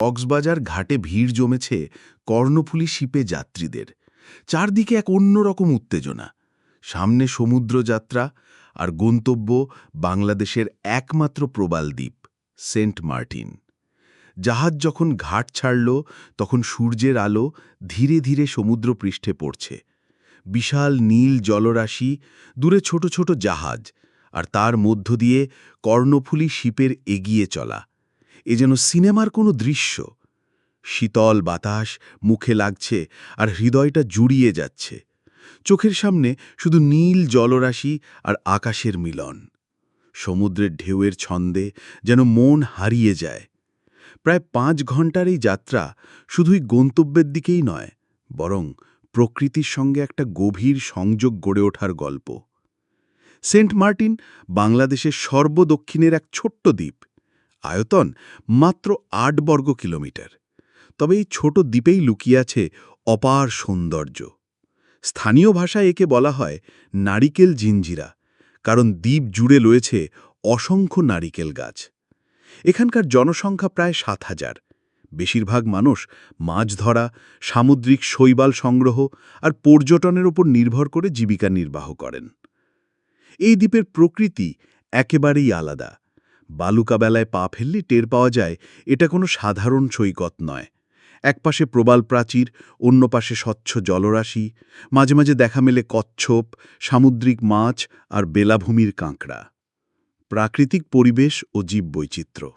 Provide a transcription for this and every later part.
কক্সবাজার ঘাটে ভিড় জমেছে কর্ণফুলী শিপে যাত্রীদের। চারদিকে এক অন্যরকম উত্তেজনা। সামনে সমুদ্রযাত্রা আর গন্তব্য বাংলাদেশের একমাত্র প্রবাল দ্বীপ, সেন্ট মার্টিন। জাহাজ যখন ঘাট ছাড়ল, তখন সূর্যের আলো ধীরে ধীরে সমুদ্রপৃষ্ঠে পড়ছে। বিশাল নীল জলরাশি, দূরে ছোট ছোট জাহাজ, আর তার মধ্য দিয়ে কর্ণফুলী শিপের এগিয়ে চলা। এ যেন সিনেমার কোনো দৃশ্য। শীতল বাতাস, মুখে লাগছে আর হৃদয়টা জুড়িয়ে যাচ্ছে। চোখের সামনে শুধু নীল জলরাশি আর আকাশের মিলন। সমুদ্রের ঢেউয়ের ছন্দে যেন মন হারিয়ে যায়। প্রায় পাঁচ ঘণ্টার এই যাত্রা শুধুই গন্তব্যের দিকেই নয়, বরং প্রকৃতির সঙ্গে একটা গভীর সংযোগ গড়ে ওঠার গল্প। সেন্ট মার্টিন বাংলাদেশের সর্বদক্ষিণের এক ছোট্ট দ্বীপ। আয়তন মাত্র আট বর্গ কিলোমিটার। তবে এই ছোট দ্বীপেই লুকিয়ে আছে অপার সৌন্দর্য। স্থানীয় ভাষায় একে বলা হয় নারিকেল জিঞ্জিরা, কারণ দ্বীপ জুড়ে রয়েছে অসংখ্য নারিকেল গাছ। এখানকার জনসংখ্যা প্রায় সাত হাজার। বেশিরভাগ মানুষ মাছ ধরা, সামুদ্রিক শৈবাল সংগ্রহ আর পর্যটনের উপর নির্ভর করে জীবিকা নির্বাহ করেন। এই দ্বীপের প্রকৃতি একেবারেই আলাদা। বালুকাবেলায় পা ফেললে টের পাওয়া যায়, এটা কোনো সাধারণ সৈকত নয়। একপাশে প্রবাল প্রাচীর, অন্য পাশে স্বচ্ছ জলরাশি, মাঝে মাঝে দেখা মেলে কচ্ছপ, সামুদ্রিক মাছ আর বেলাভূমির কাঁকড়া। প্রাকৃতিক পরিবেশ ও জীববৈচিত্র্য।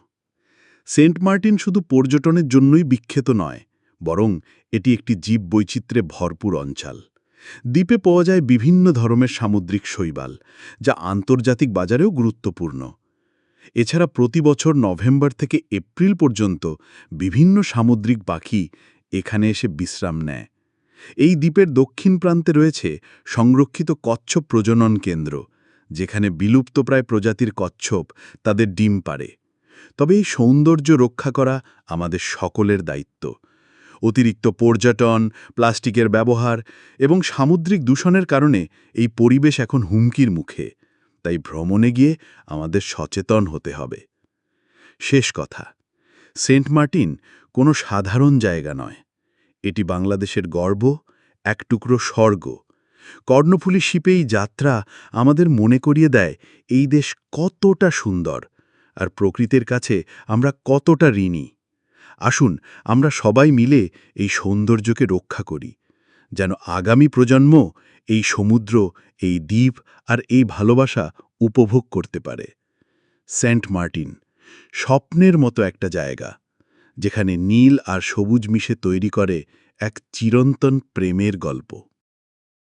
সেন্ট মার্টিন শুধু পর্যটনের জন্যই বিখ্যাত নয়, বরং এটি একটি জীববৈচিত্র্যে ভরপুর অঞ্চল। দ্বীপে পাওয়া যায় বিভিন্ন ধরনের সামুদ্রিক শৈবাল, যা আন্তর্জাতিক বাজারেও গুরুত্বপূর্ণ। এছাড়া প্রতি বছর নভেম্বর থেকে এপ্রিল পর্যন্ত বিভিন্ন সামুদ্রিক পাখি এখানে এসে বিশ্রাম নেয়। এই দ্বীপের দক্ষিণ প্রান্তে রয়েছে সংরক্ষিত কচ্ছপ প্রজনন কেন্দ্র, যেখানে বিলুপ্তপ্রায় প্রজাতির কচ্ছপ তাদের ডিম পারে তবে এই সৌন্দর্য রক্ষা করা আমাদের সকলের দায়িত্ব। অতিরিক্ত পর্যটন, প্লাস্টিকের ব্যবহার এবং সামুদ্রিক দূষণের কারণে এই পরিবেশ এখন হুমকির মুখে। তাই ভ্রমণে গিয়ে আমাদের সচেতন হতে হবে। শেষ কথা, সেন্ট মার্টিন কোনো সাধারণ জায়গা নয়। এটি বাংলাদেশের গর্ব, এক টুকরো স্বর্গ। কর্ণফুলী শিপেই যাত্রা আমাদের মনে করিয়ে দেয় এই দেশ কতটা সুন্দর আর প্রকৃতির কাছে আমরা কতটা ঋণী। আসুন, আমরা সবাই মিলে এই সৌন্দর্যকে রক্ষা করি, যেন আগামী প্রজন্ম এই সমুদ্র, এই দ্বীপ আর এই ভালোবাসা উপভোগ করতে পারে। সেন্ট মার্টিন, স্বপ্নের মতো একটা জায়গা, যেখানে নীল আর সবুজ মিশে তৈরি করে এক চিরন্তন প্রেমের গল্প।